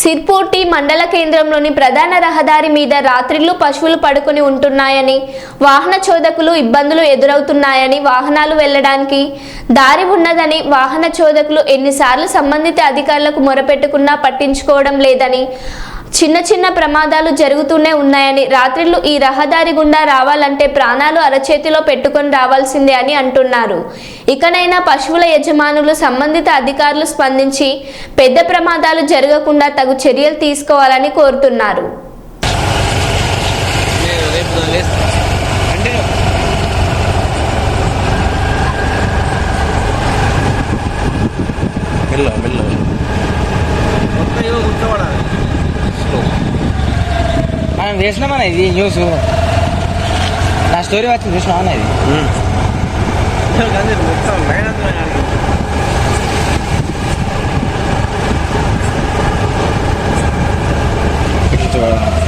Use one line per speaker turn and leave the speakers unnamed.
సిర్పూర్టి మండల కేంద్రంలోని ప్రధాన రహదారి మీద రాత్రిళ్ళు పశువులు పడుకొని ఉంటున్నాయని వాహన చోదకులు ఇబ్బందులు ఎదురవుతున్నాయని వాహనాలు వెళ్ళడానికి దారి ఉన్నదని వాహన చోదకులు ఎన్నిసార్లు సంబంధిత అధికారులకు మొరపెట్టుకున్నా పట్టించుకోవడం లేదని చిన్న చిన్న ప్రమాదాలు జరుగుతూనే ఉన్నాయని రాత్రిళ్ళు ఈ రహదారి గుండా రావాలంటే ప్రాణాలు అరచేతిలో పెట్టుకొని రావాల్సిందే అని అంటున్నారు. ఇకనైనా పశువుల యజమానులు సంబంధిత అధికారులు స్పందించి పెద్ద ప్రమాదాలు జరగకుండా తగు చర్యలు తీసుకోవాలని కోరుతున్నారు.
మెల్ల మెల్ల.
చేసినామన్నా ఇది న్యూస్ నా స్టోరీ వచ్చింది చూసినా అన్న ఇది.
చూడండి.